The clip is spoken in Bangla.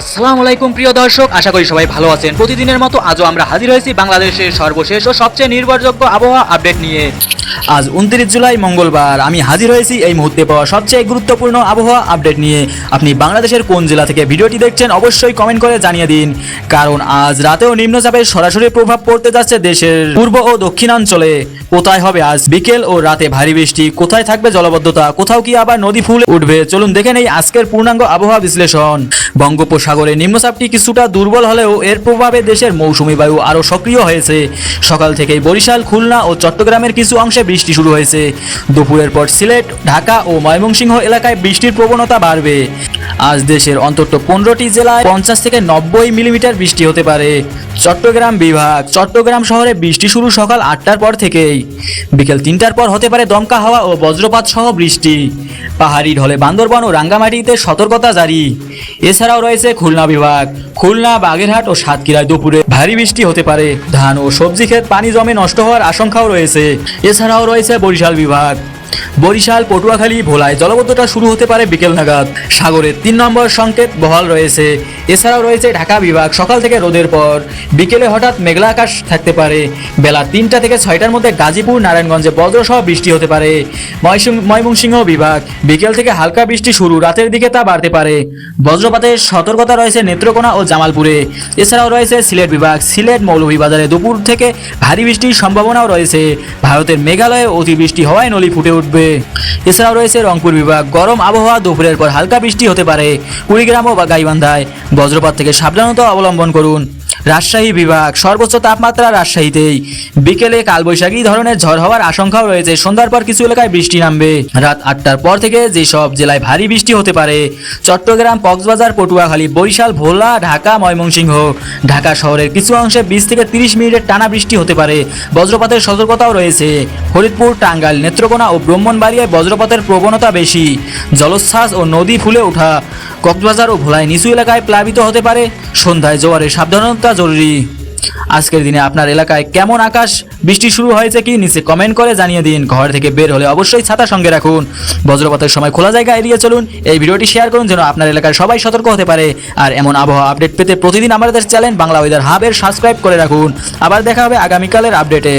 আসসালামু আলাইকুম, প্রিয় দর্শক। আশা করি সবাই ভালো আছেন। প্রতিদিনের মতো আজও আমরা হাজির হয়েছি বাংলাদেশের সর্বশেষ ও সবচেয়ে নির্ভরযোগ্য আবহাওয়া আপডেট নিয়ে। আজ উনত্রিশ জুলাই, মঙ্গলবার। আমি হাজির হয়েছি এই মুহূর্তে পাওয়া সবচেয়ে গুরুত্বপূর্ণ আবহাওয়া আপডেট নিয়ে। আপনি বাংলাদেশের কোন জেলা থেকে ভিডিওটি দেখছেন অবশ্যই কমেন্ট করে জানিয়ে দিন। কারণ আজ রাতেও নিম্নচাপের সরাসরি প্রভাব পড়তে যাচ্ছে দেশের পূর্ব ও দক্ষিণাঞ্চলে। কোথায় হবে আজ বিকেল ও রাতে ভারী বৃষ্টি? কোথায় থাকবে জলবদ্ধতা? কোথাও কি আবার নদী ফুলে উঠবে? চলুন দেখে নেই আজকের পূর্ণাঙ্গ আবহাওয়া বিশ্লেষণ। বঙ্গোপসাগরে নিম্নচাপটি কিছুটা দুর্বল হলেও এর প্রভাবে দেশের মৌসুমী বায়ু আরও সক্রিয় হয়েছে। সকাল থেকেই বরিশাল, খুলনা ও চট্টগ্রামের কিছু অংশে বৃষ্টি শুরু হয়েছে। দুপুরের পর সিলেট, ঢাকা ও ময়মনসিংহ এলাকায় বৃষ্টির প্রবণতা বাড়বে। আজ দেশের অন্তত পনেরোটি জেলায় পঞ্চাশ থেকে নব্বই মিলিমিটার বৃষ্টি হতে পারে। চট্টগ্রাম বিভাগ, চট্টগ্রাম শহরে বৃষ্টি শুরু সকাল আটটার পর থেকেই। বিকেল তিনটার পর হতে পারে দমকা হাওয়া ও বজ্রপাত সহ বৃষ্টি। পাহাড়ি ঢলে বান্দরবন ও রাঙ্গামাটিতে সতর্কতা জারি। এছাড়াও রয়েছে খুলনা বিভাগ। খুলনা, বাগেরহাট ও সাতক্ষীরায় দুপুরে ভারী বৃষ্টি হতে পারে। ধান ও সবজি ক্ষেত পানি জমে নষ্ট হওয়ার আশঙ্কাও রয়েছে। এছাড়াও রয়েছে বরিশাল বিভাগ। বরিশাল, পটুয়াখালী, ভোলায় জলবদ্ধতা শুরু হতে পারে বিকেল নাগাদ। সাগরের তিন নম্বর সংকেত বহাল রয়েছে। এছাড়াও রয়েছে ঢাকা বিভাগ সকাল থেকে রোদের পর। বিকেলে হঠাৎ মেঘলা আকাশ থাকতে পারে। বেলা তিনটা থেকে ছয়টার মধ্যে গাজীপুর, নারায়ণগঞ্জে বজ্রসহ বৃষ্টি হতে পারে। ময়মনসিংহ বিভাগ, বিকেল থেকে হালকা বৃষ্টি শুরু, রাতের দিকে তা বাড়তে পারে। বজ্রপাতের সতর্কতা রয়েছে নেত্রকোনা ও জামালপুরে। এছাড়াও রয়েছে সিলেট বিভাগ, সিলেট মৌলভীবাজারে দুপুর থেকে ভারী বৃষ্টির সম্ভাবনাও রয়েছে। ভারতের মেঘালয়ে অতিবৃষ্টি হওয়ায় নলি ফুটে উঠবে। এছাড়াও রয়েছে রংপুর বিভাগ, গরম আবহাওয়া দুপুরের পর হালকা বৃষ্টি হতে পারে। কুড়িগ্রাম ও গাইবান্ধায় বজ্রপাত থেকে সাবধানতা অবলম্বন করুন। রাজশাহী বিভাগ। সর্বোচ্চ তাপমাত্রা রাজশাহীতেই। বিকেলে কালবৈশাখী ধরনের ঝড় হওয়ার আশঙ্কাও রয়েছে। সন্ধ্যার পর কিছু এলাকায় বৃষ্টি নামবে। রাত আটটার পর থেকে যেসব জেলায় ভারী বৃষ্টি হতে পারে, চট্টগ্রাম, কক্সবাজার, পটুয়াখালী, বরিশাল, ভোলা, ঢাকা, ময়মনসিংহ, ঢাকা শহরের কিছু অংশে বিশ থেকে তিরিশ মিনিটের টানা বৃষ্টি হতে পারে। বজ্রপাতের সতর্কতাও রয়েছে। ফরিদপুর টাঙ্গাইল, নেত্রকোনা ও ব্রাহ্মণবাড়িয়ায় বজ্রপাতের প্রবণতা বেশি। জলোচ্ছ্বাস ও নদী ফুলে ওঠা কক্সবাজার ও ভোলায় নিচু এলাকায় প্লাবিত হতে পারে। সন্ধ্যায় জোয়ারে সাবধানতা জরুরি। আজকের দিনে আপনার এলাকায় কেমন আকাশ, বৃষ্টি শুরু হয়েছে কি, নিচে কমেন্ট করে জানিয়ে দিন। ঘর থেকে বের হলে অবশ্যই ছাতা সঙ্গে রাখুন। বজ্রপাতের সময় খোলা জায়গা এড়িয়ে চলুন। এই ভিডিওটি শেয়ার করুন যেন আপনার এলাকায় সবাই সতর্ক হতে পারে। আর এমন আবহাওয়া আপডেট পেতে প্রতিদিন আমাদের চ্যানেল বাংলা ওয়েদার হাবের সাবস্ক্রাইব করে রাখুন। আবার দেখা হবে আগামীকালের আপডেটে